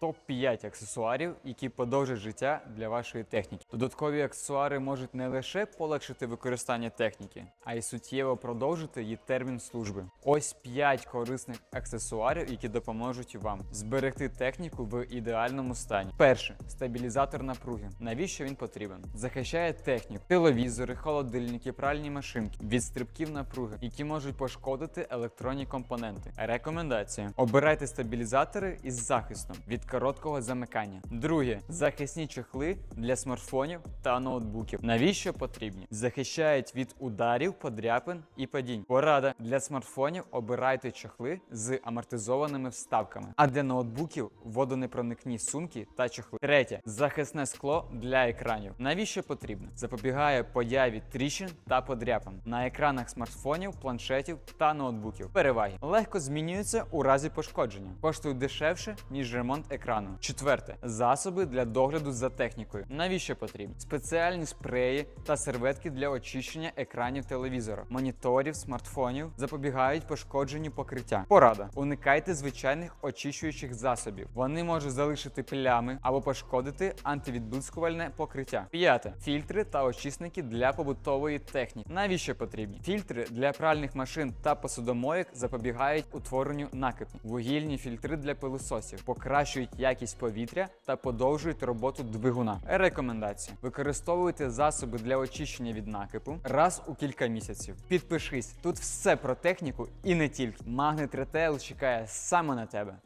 топ-5 аксесуарів, які подовжать життя для вашої техніки. Додаткові аксесуари можуть не лише полегшити використання техніки, а й суттєво продовжити її термін служби. Ось 5 корисних аксесуарів, які допоможуть вам зберегти техніку в ідеальному стані. Перше стабілізатор напруги. Навіщо він потрібен? Захищає техніку, телевізори, холодильники, пральні машинки від стрибків напруги, які можуть пошкодити електронні компоненти. Рекомендація: обирайте стабілізатори із захистом від короткого замикання. Друге захисні чехли для смартфонів та ноутбуків. Навіщо потрібні? Захищають від ударів, подряпин і падінь. Порада для смартфонів обирайте чохли з амортизованими вставками, а для ноутбуків водонепроникні сумки та чохли. Третє захисне скло для екранів. Навіщо потрібно? Запобігає появі тріщин та подряпин на екранах смартфонів, планшетів та ноутбуків. Переваги легко змінюються у разі пошкодження, коштують дешевше ніж ремонт екрану. Четверте засоби для догляду за технікою. Навіщо потрібні? Спеціальні спреї та серветки для очищення екранів телевізора, моніторів, смартфонів запобігають пошкодженню покриття. Порада: уникайте звичайних очищуючих засобів. Вони можуть залишити плями або пошкодити антивідблискувальне покриття. П'яте фільтри та очисники для побутової техніки. Навіщо потрібні? Фільтри для пральних машин та посудомоїк запобігають утворенню накипу. Вугільні фільтри для пилососів покращують якість повітря та подовжують роботу двигуна. Рекомендації: використовуйте засоби для очищення від накипу раз у кілька місяців. Підпишись, тут все про техніку і не тільки. Магнит Retail чекає саме на тебе.